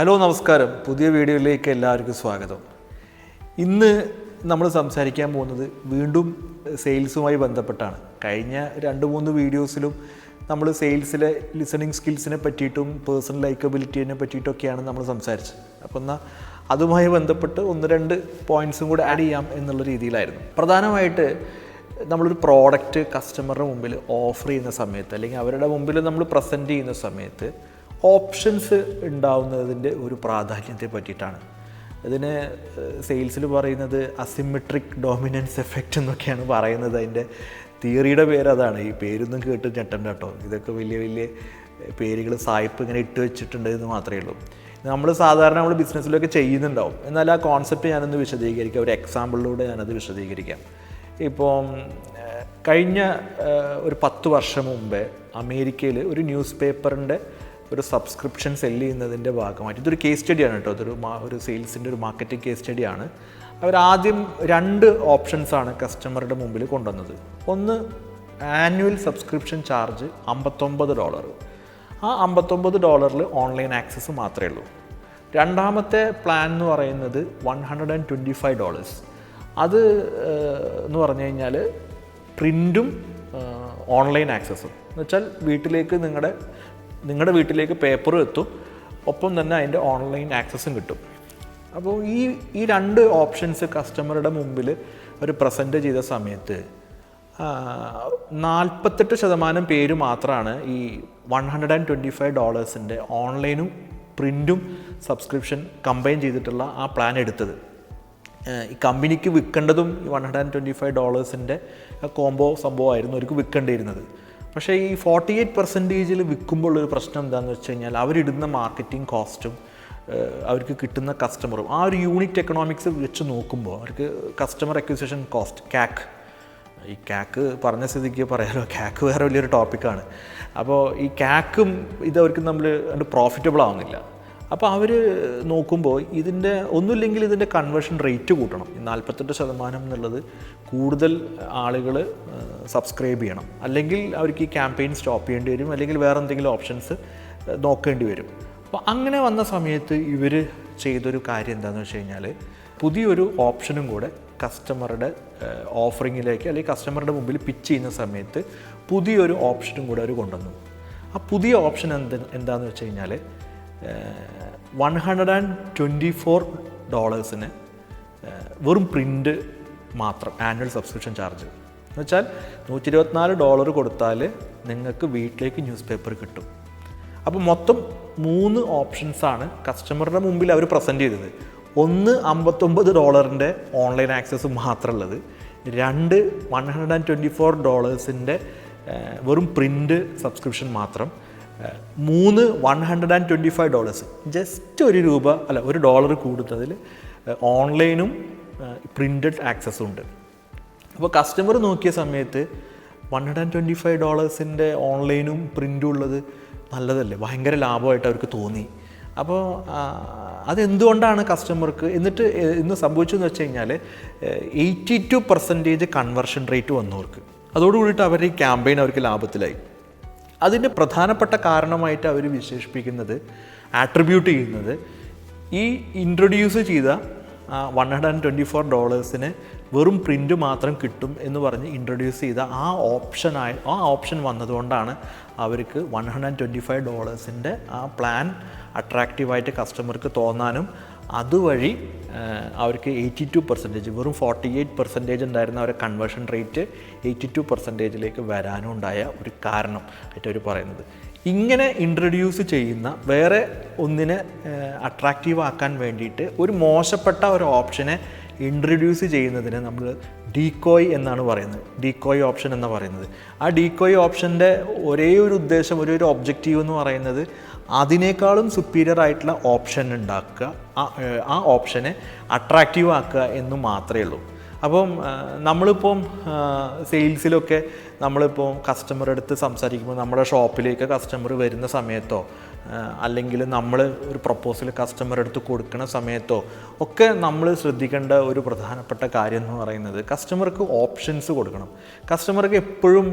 Hello നമസ്കാരം. പുതിയ വീഡിയോയിലേക്ക് എല്ലാവർക്കും സ്വാഗതം. ഇന്ന് നമ്മൾ സംസാരിക്കാൻ പോകുന്നത് വീണ്ടും സെയിൽസുമായി ബന്ധപ്പെട്ടാണ്. കഴിഞ്ഞ രണ്ട് മൂന്ന് വീഡിയോസിലും നമ്മൾ സെയിൽസിലെ ലിസണിങ് സ്കിൽസിനെ പറ്റിയിട്ടും പേഴ്സണൽ ലൈക്കബിലിറ്റിനെ പറ്റിയിട്ടൊക്കെയാണ് നമ്മൾ സംസാരിച്ചത്. അപ്പോൾ എന്നാൽ അതുമായി ബന്ധപ്പെട്ട് ഒന്ന് രണ്ട് പോയിന്റ്സും കൂടെ ആഡ് ചെയ്യാം എന്നുള്ള രീതിയിലായിരുന്നു. പ്രധാനമായിട്ട് നമ്മളൊരു പ്രോഡക്റ്റ് കസ്റ്റമറുടെ മുമ്പിൽ ഓഫർ ചെയ്യുന്ന സമയത്ത് അല്ലെങ്കിൽ അവരുടെ മുമ്പിൽ നമ്മൾ പ്രസന്റ് ചെയ്യുന്ന സമയത്ത് ഓപ്ഷൻസ് ഉണ്ടാവുന്നതിന്റെ ഒരു പ്രാധാന്യത്തെ പറ്റിയിട്ടാണ്. ഇതിന് സെയിൽസിൽ പറയുന്നത് അസിമെട്രിക് ഡോമിനൻസ് എഫക്റ്റ് എന്നൊക്കെയാണ് പറയുന്നത്. അതിന്റെ തിയറിയുടെ പേര് അതാണ് ഈ പേരൊന്നും കേട്ട് ഞെട്ടണ്ട കേട്ടോ. ഇതൊക്കെ വലിയ വലിയ പേരുകൾ സായിപ്പ് ഇങ്ങനെ ഇട്ട് വെച്ചിട്ടുണ്ട് എന്ന് മാത്രമേ ഉള്ളൂ. നമ്മൾ സാധാരണ നമ്മൾ ബിസിനസ്സിലൊക്കെ ചെയ്യുന്നുണ്ടാവും. എന്നാൽ ആ കോൺസെപ്റ്റ് ഞാനൊന്ന് വിശദീകരിക്കാം. ഒരു എക്സാമ്പിളിലൂടെ ഞാനത് വിശദീകരിക്കാം. ഇപ്പോൾ കഴിഞ്ഞ ഒരു പത്ത് വർഷം മുമ്പേ അമേരിക്കയിൽ ഒരു ന്യൂസ് പേപ്പറിന്റെ ഒരു സബ്സ്ക്രിപ്ഷൻ സെല്ല് ചെയ്യുന്നതിന്റെ ഭാഗമായിട്ട്. ഇതൊരു കേസ് സ്റ്റഡിയാണ് കേട്ടോ. അതൊരു ഒരു സെയിൽസിന്റെ ഒരു മാർക്കറ്റിംഗ് കേസ് സ്റ്റഡിയാണ് അവർ ആദ്യം രണ്ട് ഓപ്ഷൻസാണ് കസ്റ്റമറുടെ മുമ്പിൽ കൊണ്ടുവന്നത്. ഒന്ന് ആനുവൽ സബ്സ്ക്രിപ്ഷൻ ചാർജ് അമ്പത്തൊമ്പത് ഡോളർ ആ അമ്പത്തൊമ്പത് ഡോളറിൽ ഓൺലൈൻ ആക്സസ് മാത്രമേ ഉള്ളൂ. രണ്ടാമത്തെ പ്ലാൻ എന്ന് പറയുന്നത് one hundred and twenty five dollars അത് എന്ന് പറഞ്ഞു കഴിഞ്ഞാൽ പ്രിന്റും ഓൺലൈൻ ആക്സസും എന്നുവെച്ചാൽ വീട്ടിലേക്ക് നിങ്ങളുടെ നിങ്ങളുടെ വീട്ടിലേക്ക് പേപ്പറും എത്തും. ഒപ്പം തന്നെ അതിന്റെ ഓൺലൈൻ ആക്സസും കിട്ടും. അപ്പോൾ ഈ ഈ രണ്ട് ഓപ്ഷൻസ് കസ്റ്റമറുടെ മുമ്പിൽ അവർ പ്രസന്റ് ചെയ്ത സമയത്ത് നാൽപ്പത്തെട്ട് ശതമാനം പേര് മാത്രമാണ് ഈ one hundred and twenty five ഡോളേഴ്സിന്റെ ഓൺലൈനും പ്രിന്റും സബ്സ്ക്രിപ്ഷൻ കമ്പൈൻ ചെയ്തിട്ടുള്ള ആ പ്ലാൻ എടുത്തത്. ഈ കമ്പനിക്ക് വിൽക്കേണ്ടതും one hundred and twenty five ഡോളേഴ്സിന്റെ combo സംഭവമായിരുന്നു അവർക്ക് വിൽക്കേണ്ടിയിരുന്നത്. പക്ഷേ ഈ ഫോർട്ടി എയ്റ്റ് പെർസെന്റേജിൽ വിൽക്കുമ്പോൾ ഒരു പ്രശ്നം എന്താണെന്ന് വെച്ച് കഴിഞ്ഞാൽ അവരിടുന്ന മാർക്കറ്റിംഗ് കോസ്റ്റും അവർക്ക് കിട്ടുന്ന കസ്റ്റമറും ആ ഒരു യൂണിറ്റ് എക്കണോമിക്സ് വെച്ച് നോക്കുമ്പോൾ അവർക്ക് കസ്റ്റമർ അക്വിസിഷൻ കോസ്റ്റ് കാക്ക് ഈ കാക്ക് പറഞ്ഞ സ്ഥിതിക്ക് പറയാലോ കാക്ക് വേറെ വലിയൊരു ടോപ്പിക്കാണ് അപ്പോൾ ഈ കാക്കും ഇതവർക്ക് നമ്മൾ പ്രോഫിറ്റബിൾ ആവുന്നില്ല. അപ്പോൾ അവർ നോക്കുമ്പോൾ ഇതിന്റെ ഒന്നുമില്ലെങ്കിൽ ഇതിന്റെ കൺവേർഷൻ റേറ്റ് കൂട്ടണം. ഈ നാൽപ്പത്തെട്ട് ശതമാനം എന്നുള്ളത് കൂടുതൽ ആളുകൾ സബ്സ്ക്രൈബ് ചെയ്യണം. അല്ലെങ്കിൽ അവർക്ക് ഈ ക്യാമ്പയിൻ സ്റ്റോപ്പ് ചെയ്യേണ്ടി വരും. അല്ലെങ്കിൽ വേറെ എന്തെങ്കിലും ഓപ്ഷൻസ് നോക്കേണ്ടി വരും. അപ്പോൾ അങ്ങനെ വന്ന സമയത്ത് ഇവർ ചെയ്തൊരു കാര്യം എന്താണെന്ന് വെച്ച് കഴിഞ്ഞാൽ പുതിയൊരു ഓപ്ഷനും കൂടെ കസ്റ്റമറുടെ ഓഫറിങ്ങിലേക്ക് അല്ലെങ്കിൽ കസ്റ്റമറുടെ മുമ്പിൽ പിച്ച് ചെയ്യുന്ന സമയത്ത് പുതിയൊരു ഓപ്ഷനും കൂടെ അവർ കൊണ്ടുവന്നു. ആ പുതിയ ഓപ്ഷൻ എന്ത് എന്താണെന്ന് വെച്ച് കഴിഞ്ഞാൽ one hundred and twenty four ഡോളേഴ്സിന് വെറും പ്രിന്റ് മാത്രം ആനുവൽ സബ്സ്ക്രിപ്ഷൻ ചാർജ് എന്ന് വെച്ചാൽ നൂറ്റി ഇരുപത്തിനാല് ഡോളർ കൊടുത്താൽ നിങ്ങൾക്ക് വീട്ടിലേക്ക് ന്യൂസ് പേപ്പർ കിട്ടും. അപ്പോൾ മൊത്തം മൂന്ന് ഓപ്ഷൻസാണ് കസ്റ്റമറുടെ മുമ്പിൽ അവർ പ്രസന്റ് ചെയ്തത്. ഒന്ന് അമ്പത്തൊമ്പത് ഡോളറിന്റെ ഓൺലൈൻ ആക്സസ് മാത്രമുള്ളത്. രണ്ട് one hundred and twenty four ഡോളേഴ്സിന്റെ വെറും പ്രിന്റ് സബ്സ്ക്രിപ്ഷൻ മാത്രം. മൂന്ന് one hundred and twenty five dollars just ഒരു രൂപ അല്ല ഒരു ഡോളർ കൂടുന്നതിൽ ഓൺലൈനും പ്രിന്റഡ് ആക്സസ്സും ഉണ്ട്. അപ്പോൾ കസ്റ്റമർ നോക്കിയ സമയത്ത് one hundred and twenty five ഡോളേഴ്സിന്റെ ഓൺലൈനും പ്രിന്റും ഉള്ളത് നല്ലതല്ലേ? ഭയങ്കര ലാഭമായിട്ട് അവർക്ക് തോന്നി. അപ്പോൾ അതെന്തുകൊണ്ടാണ് കസ്റ്റമർക്ക് എന്നിട്ട് ഇന്ന് സംഭവിച്ചതെന്ന് വെച്ച് കഴിഞ്ഞാൽ eighty two percentage conversion rate വന്നവർക്ക്. അതോടുകൂടിയിട്ട് അവരുടെ ഈ ക്യാമ്പയിൻ അവർക്ക് ലാഭത്തിലായി. അതിന്റെ പ്രധാനപ്പെട്ട കാരണമായിട്ട് അവർ വിശേഷിപ്പിക്കുന്നത് ആട്രിബ്യൂട്ട് ചെയ്യുന്നത്. ഈ ഇൻട്രൊഡ്യൂസ് ചെയ്ത one hundred and twenty four ഡോളേഴ്സിന് വെറും പ്രിന്റ് മാത്രം കിട്ടും എന്ന് പറഞ്ഞ് ഇൻട്രൊഡ്യൂസ് ചെയ്ത ആ ഓപ്ഷനായി ആ ഓപ്ഷൻ വന്നതുകൊണ്ടാണ് അവർക്ക് one hundred and twenty five ഡോളേഴ്സിന്റെ ആ പ്ലാൻ അട്രാക്റ്റീവായിട്ട് കസ്റ്റമർക്ക് തോന്നാനും അതുവഴി അവർക്ക് എയ്റ്റി ടു പെർസെന്റേജ് വെറും ഫോർട്ടി എയ്റ്റ് പെർസെന്റേജ് ഉണ്ടായിരുന്ന അവരുടെ കൺവേർഷൻ റേറ്റ് എയ്റ്റി ടു പെർസെന്റേജിലേക്ക് വരാനുണ്ടായ ഒരു കാരണം ആയിട്ട് അവർ പറയുന്നത്. ഇങ്ങനെ ഇൻട്രൊഡ്യൂസ് ചെയ്യുന്ന വേറെ ഒന്നിനെ അട്രാക്റ്റീവ് ആക്കാൻ വേണ്ടിയിട്ട് ഒരു മോശപ്പെട്ട ഒരു ഓപ്ഷനെ ഇൻട്രൊഡ്യൂസ് ചെയ്യുന്നതിന് നമ്മൾ ഡീകോയ് എന്നാണ് പറയുന്നത്. ഡീകോയ് ഓപ്ഷൻ എന്ന് പറയുന്നത്. ആ ഡീകോയ് ഓപ്ഷന്റെ ഒരേ ഒരു ഉദ്ദേശം ഒരേ ഒരു ഒബ്ജക്റ്റീവ് എന്ന് പറയുന്നത് അതിനേക്കാളും സുപ്പീരിയർ ആയിട്ടുള്ള ഓപ്ഷൻ ഉണ്ടാക്കുക. ആ, ഓപ്ഷനെ അട്രാക്റ്റീവ് ആക്കുക എന്ന് മാത്രമേ ഉള്ളൂ. അപ്പം നമ്മളിപ്പം സെയിൽസിലൊക്കെ നമ്മളിപ്പോൾ കസ്റ്റമർ അടുത്ത് സംസാരിക്കുമ്പോൾ നമ്മുടെ ഷോപ്പിലേക്ക് കസ്റ്റമർ വരുന്ന സമയത്തോ അല്ലെങ്കിൽ നമ്മൾ ഒരു പ്രപ്പോസൽ കസ്റ്റമർ അടുത്ത് കൊടുക്കുന്ന സമയത്തോ ഒക്കെ നമ്മൾ ശ്രദ്ധിക്കേണ്ട ഒരു പ്രധാനപ്പെട്ട കാര്യം എന്ന് പറയുന്നത് കസ്റ്റമർക്ക് ഓപ്ഷൻസ് കൊടുക്കണം. കസ്റ്റമർക്ക് എപ്പോഴും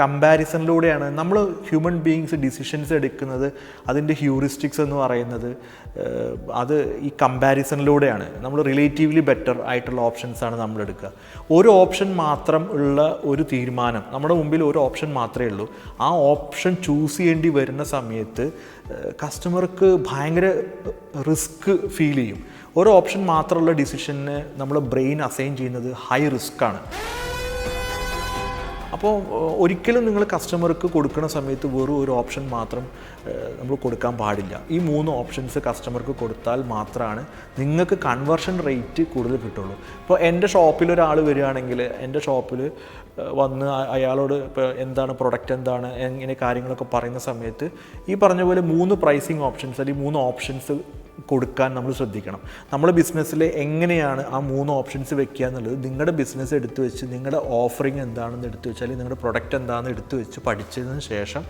കമ്പാരിസണിലൂടെയാണ് നമ്മൾ ഹ്യൂമൻ ബീങ്സ് ഡിസിഷൻസ് എടുക്കുന്നത് അതിന്റെ ഹ്യൂറിസ്റ്റിക്സ് എന്ന് പറയുന്നത് അത് ഈ കമ്പാരിസണിലൂടെയാണ് നമ്മൾ റിലേറ്റീവ്ലി ബെറ്റർ ആയിട്ടുള്ള ഓപ്ഷൻസാണ് നമ്മൾ എടുക്കുക. ഒരു ഓപ്ഷൻ മാത്രം ഉള്ള ഒരു തീരുമാനം നമ്മുടെ മുമ്പിൽ ഒരു ഓപ്ഷൻ മാത്രമേ ഉള്ളൂ. ആ ഓപ്ഷൻ ചൂസ് ചെയ്യേണ്ടി വരുന്ന സമയത്ത് കസ്റ്റമർക്ക് ഭയങ്കര റിസ്ക് ഫീൽ ചെയ്യും. ഒരു ഓപ്ഷൻ മാത്രമുള്ള ഡിസിഷന് നമ്മൾ ബ്രെയിൻ അസൈൻ ചെയ്യുന്നത് ഹൈ റിസ്ക് ആണ് അപ്പോൾ ഒരിക്കലും നിങ്ങൾ കസ്റ്റമർക്ക് കൊടുക്കുന്ന സമയത്ത് വെറും ഒരു ഓപ്ഷൻ മാത്രം നമ്മൾ കൊടുക്കാൻ പാടില്ല. ഈ മൂന്ന് ഓപ്ഷൻസ് കസ്റ്റമർക്ക് കൊടുത്താൽ മാത്രമാണ് നിങ്ങൾക്ക് കൺവേർഷൻ റേറ്റ് കൂടുതൽ കിട്ടുള്ളൂ. ഇപ്പോൾ എന്റെ ഷോപ്പിൽ ഒരാൾ വരികയാണെങ്കിൽ എന്റെ ഷോപ്പിൽ വന്ന് അയാളോട് ഇപ്പോൾ എന്താണ് പ്രൊഡക്റ്റ് എന്താണ് എങ്ങനെ കാര്യങ്ങളൊക്കെ പറയുന്ന സമയത്ത് ഈ പറഞ്ഞ പോലെ മൂന്ന് പ്രൈസിങ് ഓപ്ഷൻസ് അല്ലെങ്കിൽ മൂന്ന് ഓപ്ഷൻസ് കൊടുക്കാൻ നമ്മൾ ശ്രദ്ധിക്കണം. നമ്മൾ ബിസിനസ്സിൽ എങ്ങനെയാണ് ആ മൂന്ന് ഓപ്ഷൻസ് വെക്കുക എന്നുള്ളത് നിങ്ങളുടെ ബിസിനസ് എടുത്തു വെച്ച് നിങ്ങളുടെ ഓഫറിങ് എന്താണെന്ന് എടുത്തു വെച്ചാൽ നിങ്ങളുടെ പ്രൊഡക്റ്റ് എന്താണെന്ന് എടുത്തു വെച്ച് പഠിച്ചതിന് ശേഷം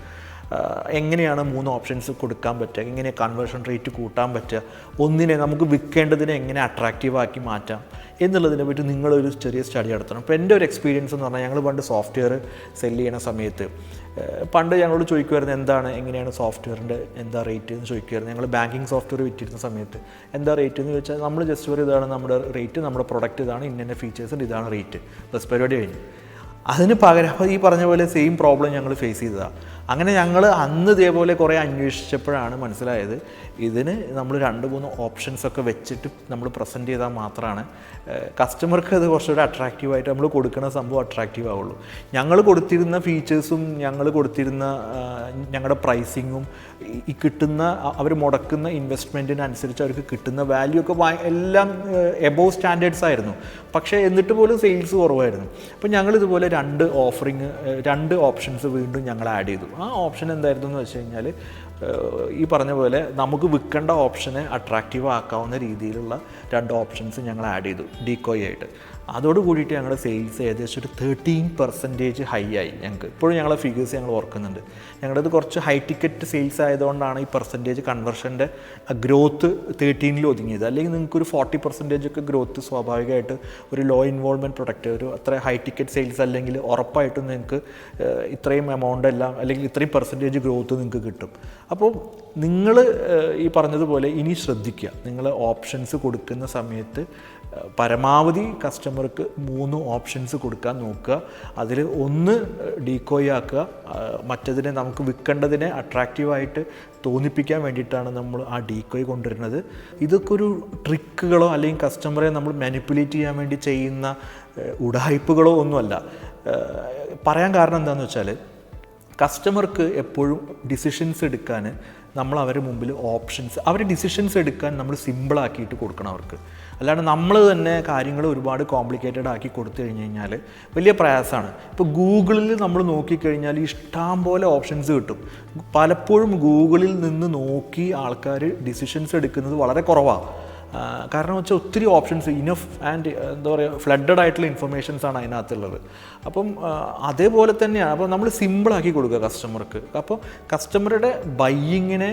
എങ്ങനെയാണ് മൂന്ന് ഓപ്ഷൻസ് കൊടുക്കാൻ പറ്റുക? എങ്ങനെ കൺവേർഷൻ റേറ്റ് കൂട്ടാൻ പറ്റുക? ഒന്നിനെ നമുക്ക് വിൽക്കേണ്ടതിനെ എങ്ങനെ അട്രാക്റ്റീവാക്കി മാറ്റാം? എന്നുള്ളതിനെ പറ്റി നിങ്ങളൊരു ചെറിയ സ്റ്റഡി നടത്തണം. ഇപ്പോൾ എന്റെ ഒരു എക്സ്പീരിയൻസ് എന്ന് പറഞ്ഞാൽ ഞങ്ങൾ പണ്ട് സോഫ്റ്റ്വെയർ സെൽ ചെയ്യണ സമയത്ത് പണ്ട് ഞങ്ങളോട് ചോദിക്കുമായിരുന്നു എന്താണ്? എങ്ങനെയാണ് സോഫ്റ്റ്വെയറിന്റെ എന്താ റേറ്റ് എന്ന് ചോദിക്കുമായിരുന്നു. ഞങ്ങൾ ബാങ്കിങ് സോഫ്റ്റ്വെയർ വിറ്റിരുന്ന സമയത്ത് എന്താ റേറ്റ് എന്ന് ചോദിച്ചാൽ നമ്മൾ ജസ്റ്റ് ഒരു ഇതാണ് നമ്മുടെ റേറ്റ് നമ്മുടെ പ്രൊഡക്റ്റ് ഇതാണ് ഇന്ന ഫീച്ചേഴ്സ് ഉണ്ട് ഇതാണ് റേറ്റ് ബസ് പരിപാടി കഴിഞ്ഞു. അതിന് പകരം ഈ പറഞ്ഞ പോലെ സെയിം പ്രോബ്ലം ഞങ്ങൾ ഫേസ് ചെയ്തതാണ് അങ്ങനെ ഞങ്ങൾ അന്ന് ഇതേപോലെ കുറേ അന്വേഷിച്ചപ്പോഴാണ് മനസ്സിലായത് ഇതിന് നമ്മൾ രണ്ട് മൂന്ന് ഓപ്ഷൻസ് ഒക്കെ വെച്ചിട്ട് നമ്മൾ പ്രസന്റ് ചെയ്താൽ മാത്രമാണ് കസ്റ്റമർക്ക് അത് കുറച്ചുകൂടെ അട്രാക്റ്റീവായിട്ട് നമ്മൾ കൊടുക്കുന്ന സംഭവം അട്രാക്റ്റീവ് ആവുള്ളൂ. ഞങ്ങൾ കൊടുത്തിരുന്ന ഫീച്ചേഴ്സും ഞങ്ങൾ കൊടുത്തിരുന്ന ഞങ്ങളുടെ പ്രൈസിങ്ങും ഈ കിട്ടുന്ന അവർ മുടക്കുന്ന ഇൻവെസ്റ്റ്മെന്റിനനുസരിച്ച് അവർക്ക് കിട്ടുന്ന വാല്യൂ ഒക്കെ എല്ലാം എബോവ് സ്റ്റാൻഡേർഡ്സ് ആയിരുന്നു. പക്ഷേ എന്നിട്ട് പോലും സെയിൽസ് കുറവായിരുന്നു. അപ്പോൾ ഞങ്ങൾ ഇതുപോലെ രണ്ട് ഓഫറിങ് രണ്ട് ഓപ്ഷൻസ് വീണ്ടും ഞങ്ങൾ ആഡ് ചെയ്തു. ഓപ്ഷൻ എന്തായിരുന്നു എന്ന് വെച്ച് കഴിഞ്ഞാൽ ഈ പറഞ്ഞ പോലെ നമുക്ക് വിൽക്കേണ്ട ഓപ്ഷനെ അട്രാക്റ്റീവ് ആക്കാവുന്ന രീതിയിലുള്ള രണ്ട് ഓപ്ഷൻസ് ഞങ്ങൾ ആഡ് ചെയ്തു ഡീകോയ് ആയിട്ട്. അതോട് കൂടിയിട്ട് ഞങ്ങളുടെ സെയിൽസ് ഏകദേശം ഒരു തേർട്ടീൻ പെർസെന്റേജ് ഹൈ ആയി ഞങ്ങൾക്ക്. ഇപ്പോഴും ഞങ്ങളുടെ ഫിഗേഴ്സ് ഞങ്ങൾ ഓർക്കുന്നുണ്ട്. ഞങ്ങളുടേത് കുറച്ച് ഹൈ ടിക്കറ്റ് സെയിൽസ് ആയതുകൊണ്ടാണ് ഈ പെർസെന്റേജ് കൺവെർഷന്റെ ഗ്രോത്ത് തേർട്ടീനിൽ ഒതുങ്ങിയത്. അല്ലെങ്കിൽ നിങ്ങൾക്ക് ഒരു ഫോർട്ടി പെർസെന്റേജ് ഒക്കെ ഗ്രോത്ത് സ്വാഭാവികമായിട്ട് ഒരു ലോ ഇൻവോൾവ്മെന്റ് പ്രൊഡക്റ്റ് ഒരു അത്ര ഹൈ ടിക്കറ്റ് സെയിൽസ് അല്ലെങ്കിൽ ഉറപ്പായിട്ടും നിങ്ങൾക്ക് ഇത്രയും എമൗണ്ട് എല്ലാം അല്ലെങ്കിൽ ഇത്രയും പെർസെന്റേജ് ഗ്രോത്ത് നിങ്ങൾക്ക് കിട്ടും. അപ്പോൾ നിങ്ങൾ ഈ പറഞ്ഞതുപോലെ ഇനി ശ്രദ്ധിക്കുക. നിങ്ങൾ ഓപ്ഷൻസ് കൊടുക്കുന്ന സമയത്ത് പരമാവധി കസ്റ്റമർക്ക് മൂന്ന് ഓപ്ഷൻസ് കൊടുക്കാൻ നോക്കുക. അതിൽ ഒന്ന് ഡീകോയ് ആക്കുക. മറ്റതിനെ നമുക്ക് വിൽക്കേണ്ടതിനെ അട്രാക്റ്റീവായിട്ട് തോന്നിപ്പിക്കാൻ വേണ്ടിയിട്ടാണ് നമ്മൾ ആ ഡീക്കോയ് കൊണ്ടുവരുന്നത്. ഇതൊക്കെ ഒരു ട്രിക്കുകളോ അല്ലെങ്കിൽ കസ്റ്റമറെ നമ്മൾ മാനിപ്പുലേറ്റ് ചെയ്യാൻ വേണ്ടി ചെയ്യുന്ന ഉടായ്പകളോ ഒന്നുമല്ല. പറയാൻ കാരണം എന്താണെന്ന് വെച്ചാൽ കസ്റ്റമർക്ക് എപ്പോഴും ഡിസിഷൻസ് എടുക്കാൻ നമ്മൾ അവരുടെ മുമ്പിൽ ഓപ്ഷൻസ് അവർ ഡിസിഷൻസ് എടുക്കാൻ നമ്മൾ സിമ്പിളാക്കിയിട്ട് കൊടുക്കണം അവർക്ക്. അല്ലാണ്ട് നമ്മൾ തന്നെ കാര്യങ്ങൾ ഒരുപാട് കോംപ്ലിക്കേറ്റഡ് ആക്കി കൊടുത്തു കഴിഞ്ഞ് കഴിഞ്ഞാൽ വലിയ പ്രയാസമാണ്. ഇപ്പോൾ ഗൂഗിളിൽ നമ്മൾ നോക്കിക്കഴിഞ്ഞാൽ ഇഷ്ടം പോലെ ഓപ്ഷൻസ് കിട്ടും. പലപ്പോഴും ഗൂഗിളിൽ നിന്ന് നോക്കി ആൾക്കാർ ഡിസിഷൻസ് എടുക്കുന്നത് വളരെ കുറവാണ് കാരണം വെച്ചാൽ ഒത്തിരി ഓപ്ഷൻസ് ഇനഫ് ആൻഡ് എന്താ പറയുക ഫ്ലഡഡ് ആയിട്ടുള്ള ഇൻഫർമേഷൻസ് ആണ് അതിനകത്തുള്ളത്. അപ്പം അതേപോലെ തന്നെയാണ്. അപ്പോൾ നമ്മൾ സിമ്പിളാക്കി കൊടുക്കുക കസ്റ്റമർക്ക് അപ്പോൾ കസ്റ്റമറുടെ ബയ്യിങ്ങിനെ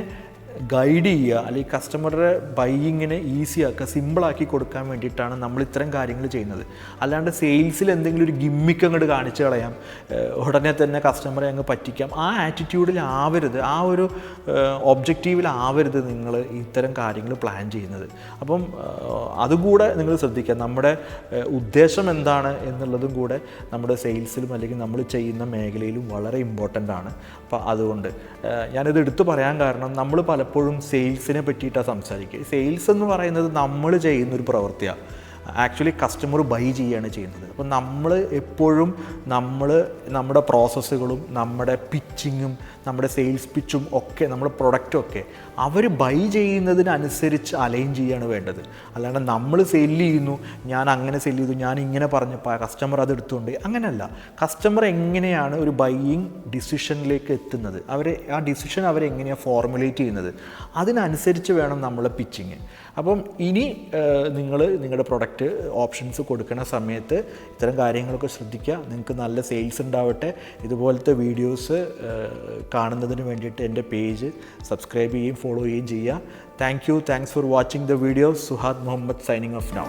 ഗൈഡ് ചെയ്യുക അല്ലെങ്കിൽ കസ്റ്റമറുടെ ബൈയിങ്ങിനെ ഈസി ആക്കുക സിമ്പിളാക്കി കൊടുക്കാൻ വേണ്ടിയിട്ടാണ് നമ്മൾ ഇത്തരം കാര്യങ്ങൾ ചെയ്യുന്നത്. അല്ലാണ്ട് സെയിൽസിൽ എന്തെങ്കിലും ഒരു ഗിമ്മിക്ക് അങ്ങോട്ട് കാണിച്ചു കളയാം ഉടനെ തന്നെ കസ്റ്റമറെ അങ്ങ് പറ്റിക്കാം. ആ ആറ്റിറ്റ്യൂഡിൽ ആവരുത്. ആ ഒരു ഒബ്ജക്റ്റീവിലാവരുത് നിങ്ങൾ ഇത്തരം കാര്യങ്ങൾ പ്ലാൻ ചെയ്യുന്നത്. അപ്പം അതുകൂടെ നിങ്ങൾ ശ്രദ്ധിക്കുക. നമ്മുടെ ഉദ്ദേശം എന്താണ് എന്നുള്ളതും കൂടെ നമ്മുടെ സെയിൽസിലും അല്ലെങ്കിൽ നമ്മൾ ചെയ്യുന്ന മേഖലയിലും വളരെ ഇമ്പോർട്ടന്റ് ആണ്. അപ്പോൾ അതുകൊണ്ട് ഞാനിത് എടുത്തു പറയാൻ കാരണം നമ്മൾ പലപ്പോഴും സെയിൽസിനെ പറ്റിയിട്ടാണ് സംസാരിക്കുക. സെയിൽസ് എന്ന് പറയുന്നത് നമ്മൾ ചെയ്യുന്നൊരു പ്രവൃത്തിയാണ് ആക്ച്വലി കസ്റ്റമർ ബൈ ചെയ്യുകയാണ് ചെയ്യുന്നത്. അപ്പോൾ നമ്മൾ എപ്പോഴും നമ്മൾ നമ്മുടെ പ്രോസസ്സുകളും നമ്മുടെ പിച്ചിങ്ങും നമ്മുടെ സെയിൽസ് പിച്ചും ഒക്കെ നമ്മുടെ പ്രൊഡക്റ്റും ഒക്കെ അവർ ബൈ ചെയ്യുന്നതിനനുസരിച്ച് അലൈൻ ചെയ്യുകയാണ് വേണ്ടത്. അല്ലാണ്ട് നമ്മൾ സെല്ല് ചെയ്യുന്നു ഞാൻ അങ്ങനെ സെല്ല് ചെയ്തു ഞാൻ ഇങ്ങനെ പറഞ്ഞപ്പോൾ കസ്റ്റമർ അത് എടുത്തുകൊണ്ട് അങ്ങനെയല്ല കസ്റ്റമർ എങ്ങനെയാണ് ഒരു ബൈയിങ് ഡിസിഷനിലേക്ക് എത്തുന്നത്? അവരെ ആ ഡിസിഷൻ അവരെങ്ങനെയാണ് ഫോർമുലേറ്റ് ചെയ്യുന്നത്? അതിനനുസരിച്ച് വേണം നമ്മൾ പിച്ചിങ് അപ്പം ഇനി നിങ്ങൾ നിങ്ങളുടെ പ്രൊഡക്റ്റ് ഓപ്ഷൻസ് കൊടുക്കുന്ന സമയത്ത് ഇത്തരം കാര്യങ്ങളൊക്കെ ശ്രദ്ധിക്കുക. നിങ്ങൾക്ക് നല്ല സെയിൽസ് ഉണ്ടാവട്ടെ. ഇതുപോലത്തെ വീഡിയോസ് കാണുന്നതിന് വേണ്ടിയിട്ട് എന്റെ പേജ് സബ്സ്ക്രൈബ് ചെയ്യുകയും ഫോളോ ചെയ്യുകയും ചെയ്യുക. Thank you thanks for watching the video Suhad Muhammad signing off now